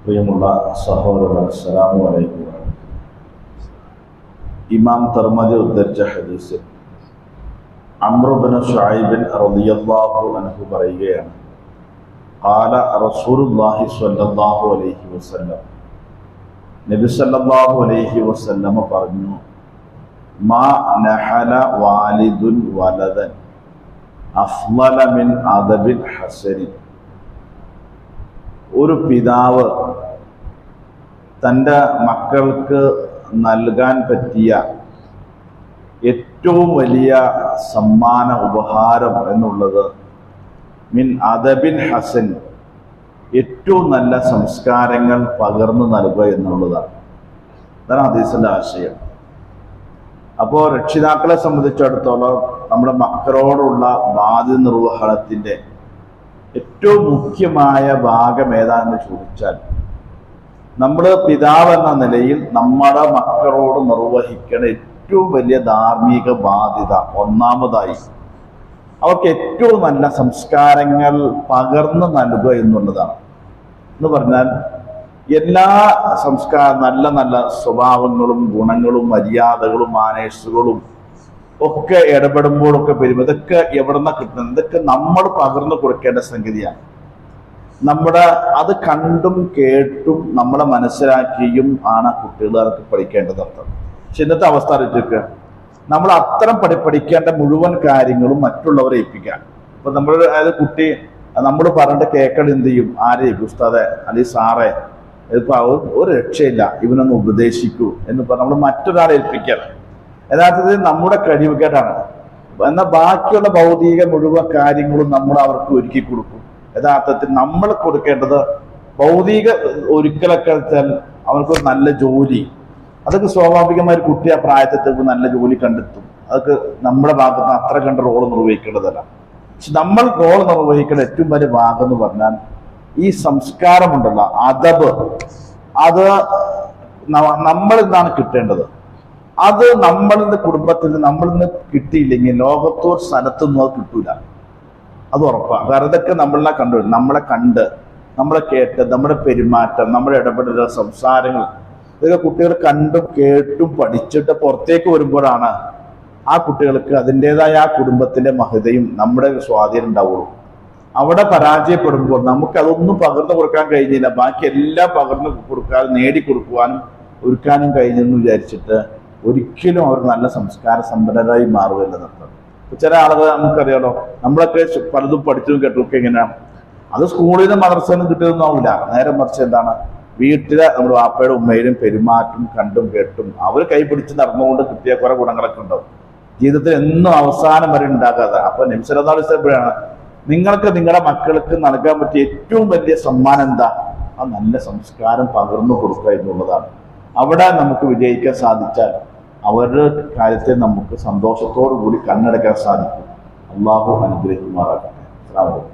പ്രിയമുള്ള സഹോദരൻ അസ്സലാമു അലൈക്കും ഇമാം തർമദി ഉദ്ധരിച്ച ഹദീസ് അമ്രുബിൻ ഷുഐബിൻ റളിയല്ലാഹു അൻഹു പറയുകയാണ് قال رسول الله صلى الله عليه وسلم നബി സല്ലല്ലാഹു അലൈഹി വസല്ലമ പറഞ്ഞു മാ നഹല വാലിദുൻ വലദൻ അഫ്ളല മിൻ അദബിൽ ഹസരി ഒരു പിതാവ് തന്റെ മക്കൾക്ക് നൽകാൻ പറ്റിയ ഏറ്റവും വലിയ സമ്മാന ഉപഹാരം എന്നുള്ളത് മിൻ അദബിൻ ഹസൻ ഏറ്റവും നല്ല സംസ്കാരങ്ങൾ പകർന്നു നൽകുക എന്നുള്ളതാണ്. അതാണ് ഹദീസിന്റെ ആശയം. അപ്പോൾ രക്ഷിതാക്കളെ സംബന്ധിച്ചിടത്തോളം നമ്മുടെ മക്കളോടുള്ള ബാധ്യ നിർവഹണത്തിന്റെ ഏറ്റവും മുഖ്യമായ ഭാഗം ഏതാണെന്ന് ചോദിച്ചാൽ നമ്മൾ പിതാവ് എന്ന നിലയിൽ നമ്മുടെ മക്കളോട് നിർവഹിക്കുന്ന ഏറ്റവും വലിയ ധാർമ്മിക ബാധ്യത ഒന്നാമതായി അവർക്ക് ഏറ്റവും നല്ല സംസ്കാരങ്ങൾ പകർന്നു നൽകുക എന്നുള്ളതാണ്. എന്ന് പറഞ്ഞാൽ എല്ലാ സംസ്കാര നല്ല നല്ല സ്വഭാവങ്ങളും ഗുണങ്ങളും മര്യാദകളും മാനേഴ്സുകളും ഒക്കെ ഇടപെടുമ്പോഴൊക്കെ വരും ഇതൊക്കെ എവിടെ നിന്ന് കിട്ടുന്നത്? ഇതൊക്കെ നമ്മൾ പകർന്നു കൊടുക്കേണ്ട സംഗതിയാണ്. നമ്മുടെ അത് കണ്ടും കേട്ടും നമ്മളെ മനസ്സിലാക്കിയും ആണ് കുട്ടികൾക്ക് പഠിക്കേണ്ടത് അർത്ഥം. പക്ഷെ ഇന്നത്തെ അവസ്ഥ ആലോചിക്കുക നമ്മൾ അത്തരം പഠി പഠിക്കേണ്ട മുഴുവൻ കാര്യങ്ങളും മറ്റുള്ളവരെ ഏൽപ്പിക്കാൻ ഇപ്പൊ നമ്മൾ അതായത് കുട്ടി നമ്മൾ പറഞ്ഞിട്ട് കേൾക്കൽ എന്ത് ചെയ്യും? ആരെ ഉസ്താദെ അല്ലെങ്കിൽ സാറേ ഇപ്പൊ ഒരു രക്ഷയില്ല. ഇവനൊന്ന് ഉപദേശിക്കൂ എന്ന് പറഞ്ഞ് നമ്മൾ മറ്റൊരാളെ ഏൽപ്പിക്കാൻ യഥാർത്ഥത്തിൽ നമ്മുടെ കഴിവുകേടാണ് എന്നാൽ ബാക്കിയുള്ള ഭൗതിക മുഴുവൻ കാര്യങ്ങളും നമ്മൾ അവർക്ക് ഒരുക്കി കൊടുക്കും. യഥാർത്ഥത്തിൽ നമ്മൾ കൊടുക്കേണ്ടത് ഭൗതിക ഒരുക്കലൊക്കെ അവർക്കൊരു നല്ല ജോലി. അതൊക്കെ സ്വാഭാവികമായ ഒരു കുട്ടി ആ പ്രായത്തിൽ നല്ല ജോലി കണ്ടെത്തും. അതൊക്കെ നമ്മുടെ ഭാഗത്ത് അത്ര കണ്ട റോൾ നിർവഹിക്കേണ്ടതല്ല. പക്ഷെ നമ്മൾ റോൾ നിർവഹിക്കേണ്ട ഏറ്റവും വലിയ ഭാഗം എന്ന് പറഞ്ഞാൽ ഈ സംസ്കാരമുണ്ടല്ലോ അതബ്. അത് നമ്മൾ എന്താണ് കിട്ടേണ്ടത്? അത് നമ്മളിന്ന് കുടുംബത്തിൽ നമ്മളിൽ നിന്ന് കിട്ടിയില്ലെങ്കിൽ ലോകത്തോ സ്ഥലത്തൊന്നും അത് കിട്ടൂല. അത് ഉറപ്പാണ് കാരണം ഇതൊക്കെ നമ്മളെ കണ്ടു. നമ്മളെ കണ്ട് നമ്മളെ കേട്ട് നമ്മുടെ പെരുമാറ്റം നമ്മുടെ ഇടപെടൽ സംസാരങ്ങൾ ഇതൊക്കെ കുട്ടികൾ കണ്ടും കേട്ടും പഠിച്ചിട്ട് പുറത്തേക്ക് വരുമ്പോഴാണ് ആ കുട്ടികൾക്ക് അതിന്റെതായ ആ കുടുംബത്തിന്റെ മഹതയും നമ്മുടെ സ്വാധീനം ഉണ്ടാവുള്ളൂ. അവിടെ പരാജയപ്പെടുമ്പോൾ നമുക്ക് അതൊന്നും പകർന്നു കൊടുക്കാൻ കഴിഞ്ഞില്ല. ബാക്കി എല്ലാം പകർന്നു കൊടുക്കാൻ നേടിക്കൊടുക്കുവാനും ഒരുക്കാനും കഴിഞ്ഞെന്ന് വിചാരിച്ചിട്ട് ഒരിക്കലും അവർ നല്ല സംസ്കാര സമ്പന്നരായി മാറുകയല്ല നിർത്തം ചില ആളുകൾ നമുക്കറിയാലോ നമ്മളൊക്കെ പലതും പഠിച്ചതും കേട്ടതൊക്കെ എങ്ങനെയാണ് അത് സ്കൂളിൽ നിന്ന് മദർസനും കിട്ടിയതൊന്നും ആവില്ല. നേരെ മറിച്ച് എന്താണ്? വീട്ടിലെ നമ്മുടെ വാപ്പയുടെ ഉമ്മയിലും പെരുമാറ്റും കണ്ടും കേട്ടും അവർ കൈപിടിച്ച് നടന്നുകൊണ്ട് കിട്ടിയ കുറെ ഗുണങ്ങളൊക്കെ ഉണ്ടാവും. ജീവിതത്തിൽ എന്നും അവസാനം വരെ ഉണ്ടാകാതെ. അപ്പൊ നിമിഷരതാളിച്ചപ്പോഴാണ് നിങ്ങൾക്ക് നിങ്ങളുടെ മക്കൾക്ക് നൽകാൻ പറ്റിയ ഏറ്റവും വലിയ സമ്മാനം എന്താ? ആ നല്ല സംസ്കാരം പകർന്നു കൊടുക്കുക എന്നുള്ളതാണ്. അവിടെ നമുക്ക് വിജയിക്കാൻ സാധിച്ചാൽ അവരുടെ കാര്യത്തെ നമുക്ക് സന്തോഷത്തോടു കൂടി കണ്ണടക്കാൻ സാധിക്കും. അള്ളാഹു അനുഗ്രഹിക്കുമാറാകട്ടെ. അസ്സാം വലൈക്കും